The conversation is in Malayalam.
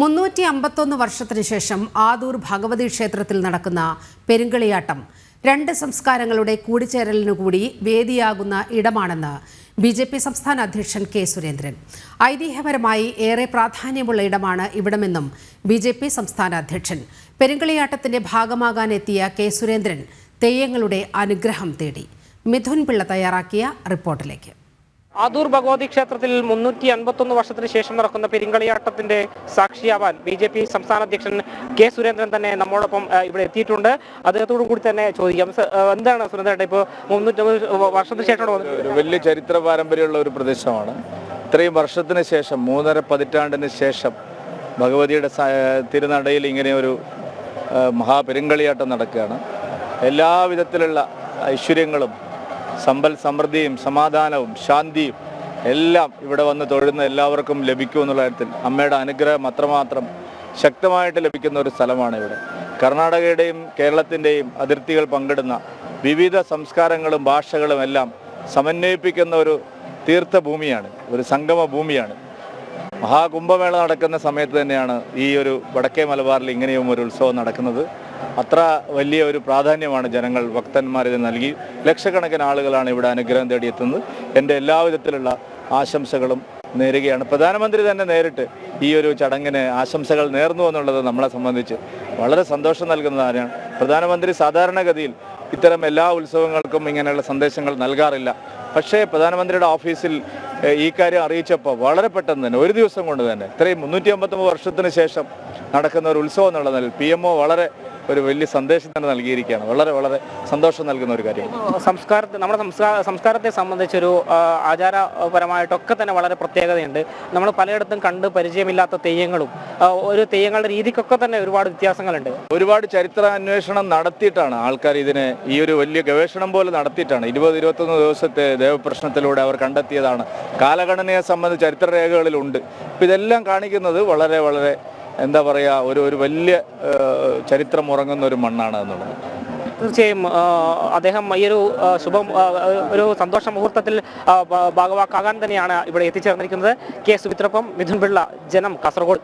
മുന്നൂറ്റി അമ്പത്തൊന്ന് വർഷത്തിനു ശേഷം ആദൂർ ഭഗവതി ക്ഷേത്രത്തിൽ നടക്കുന്ന പെരുങ്കളിയാട്ടം രണ്ട് സംസ്കാരങ്ങളുടെ കൂടിച്ചേരലിനു കൂടി വേദിയാകുന്ന ഇടമാണെന്ന് ബി ജെ പി സംസ്ഥാന അധ്യക്ഷൻ കെ സുരേന്ദ്രൻ. ഐതിഹ്യപരമായി ഏറെ പ്രാധാന്യമുള്ള ഇടമാണ് ഇവിടമെന്നും ബി ജെ പി സംസ്ഥാന അധ്യക്ഷൻ. പെരുങ്കളിയാട്ടത്തിന്റെ ഭാഗമാകാനെത്തിയ കെ സുരേന്ദ്രൻ തെയ്യങ്ങളുടെ അനുഗ്രഹം തേടി. മിഥുൻ പിള്ള തയ്യാറാക്കിയ റിപ്പോർട്ടിലേക്ക്. ആദൂർ ഭഗവതി ക്ഷേത്രത്തിൽ മുന്നൂറ്റി അൻപത്തൊന്ന് വർഷത്തിന് ശേഷം നടക്കുന്ന പെരിങ്കളിയാട്ടത്തിന്റെ സാക്ഷിയാവാൻ ബി ജെ പി സംസ്ഥാന അധ്യക്ഷൻ കെ സുരേന്ദ്രൻ തന്നെ നമ്മോടൊപ്പം ഇവിടെ എത്തിയിട്ടുണ്ട്. അദ്ദേഹത്തോടു കൂടി തന്നെ ചോദിക്കാം. എന്താണ് സുരേന്ദ്രൻ ഇപ്പോൾ മുന്നൂറ്റമ്പത് വർഷത്തിന് ശേഷം വലിയ ചരിത്ര പാരമ്പര്യമുള്ള ഒരു പ്രദേശമാണ്. ഇത്രയും വർഷത്തിന് ശേഷം മൂന്നര പതിറ്റാണ്ടിന് ശേഷം ഭഗവതിയുടെ തിരുനടയിൽ ഇങ്ങനെ ഒരു മഹാപെരുങ്കളിയാട്ടം നടക്കുകയാണ്. എല്ലാവിധത്തിലുള്ള ഐശ്വര്യങ്ങളും സമ്പൽ സമൃദ്ധിയും സമാധാനവും ശാന്തിയും എല്ലാം ഇവിടെ വന്ന് തൊഴുന്ന എല്ലാവർക്കും ലഭിക്കും എന്നുള്ള കാര്യത്തിൽ അമ്മയുടെ അനുഗ്രഹം അത്രമാത്രം ശക്തമായിട്ട് ലഭിക്കുന്ന ഒരു സ്ഥലമാണ് ഇവിടെ. കർണാടകയുടെയും കേരളത്തിന്റെയും അതിർത്തികൾ പങ്കിടുന്ന വിവിധ സംസ്കാരങ്ങളും ഭാഷകളും എല്ലാം സമന്വയിപ്പിക്കുന്ന ഒരു തീർത്ഥഭൂമിയാണ് ഒരു സംഗമ ഭൂമിയാണ് മഹാകുംഭമേള നടക്കുന്ന സമയത്ത് തന്നെയാണ് ഈ ഒരു വടക്കേ മലബാറിൽ ഇങ്ങനെയും ഒരു ഉത്സവം നടക്കുന്നത്. അത്ര വലിയ ഒരു പ്രാധാന്യമാണ് ജനങ്ങൾ ഭക്തന്മാർ ഇത് നൽകി. ലക്ഷക്കണക്കിന് ആളുകളാണ് ഇവിടെ അനുഗ്രഹം തേടിയെത്തുന്നത്. എന്റെ എല്ലാവിധത്തിലുള്ള ആശംസകളും നേരുകയാണ്. പ്രധാനമന്ത്രി തന്നെ നേരിട്ട് ഈ ഒരു ചടങ്ങിന് ആശംസകൾ നേർന്നു എന്നുള്ളത് നമ്മളെ സംബന്ധിച്ച് വളരെ സന്തോഷം നൽകുന്ന കാര്യമാണ്. പ്രധാനമന്ത്രി സാധാരണഗതിയിൽ ഇത്തരം എല്ലാ ഉത്സവങ്ങൾക്കും ഇങ്ങനെയുള്ള സന്ദേശങ്ങൾ നൽകാറില്ല. പക്ഷേ പ്രധാനമന്ത്രിയുടെ ഓഫീസിൽ ഈ കാര്യം അറിയിച്ചപ്പോൾ വളരെ പെട്ടെന്ന് തന്നെ ഒരു ദിവസം കൊണ്ട് തന്നെ ഇത്രയും മുന്നൂറ്റി അമ്പത്തൊമ്പത് വർഷത്തിന് ശേഷം നടക്കുന്ന ഒരു ഉത്സവം എന്നുള്ള നിലയിൽ പി എം വളരെ ഒരു വലിയ സന്ദേശം തന്നെ നൽകിയിരിക്കുകയാണ്. വളരെ വളരെ സന്തോഷം നൽകുന്ന ഒരു കാര്യം. സംസ്കാരത്തെ നമ്മുടെ സംസ്കാര സംസ്കാരത്തെ സംബന്ധിച്ചൊരു ആചാരപരമായിട്ടൊക്കെ തന്നെ വളരെ പ്രത്യേകതയുണ്ട്. നമ്മൾ പലയിടത്തും കണ്ട് പരിചയമില്ലാത്ത തെയ്യങ്ങളും ഒരു തെയ്യങ്ങളുടെ രീതിക്കൊക്കെ തന്നെ ഒരുപാട് വ്യത്യാസങ്ങളുണ്ട്. ഒരുപാട് ചരിത്ര അന്വേഷണം നടത്തിയിട്ടാണ് ആൾക്കാർ ഇതിനെ ഈ ഒരു വലിയ ഗവേഷണം പോലെ നടത്തിയിട്ടാണ്. ഇരുപത് ഇരുപത്തൊന്ന് ദിവസത്തെ ദേവപ്രശ്നത്തിലൂടെ അവർ കണ്ടെത്തിയതാണ്. കാലഗണനയെ സംബന്ധിച്ച് ചരിത്രരേഖകളിലുണ്ട്. ഇപ്പം ഇതെല്ലാം കാണിക്കുന്നത് വളരെ വളരെ എന്താ പറയുക ഒരു ഒരു വലിയ ചരിത്രം ഉറങ്ങുന്ന ഒരു മണ്ണാണ് എന്നുള്ളത്. തീർച്ചയായും അദ്ദേഹം ഈ ഒരു ശുഭം ഒരു സന്തോഷ മുഹൂർത്തത്തിൽ ഭാഗവാക്കാകാൻ തന്നെയാണ് ഇവിടെ എത്തിച്ചേർന്നിരിക്കുന്നത്. കെ സുമിത്രപ്പം മിഥുൻ പിള്ള ജനം കാസർഗോഡ്.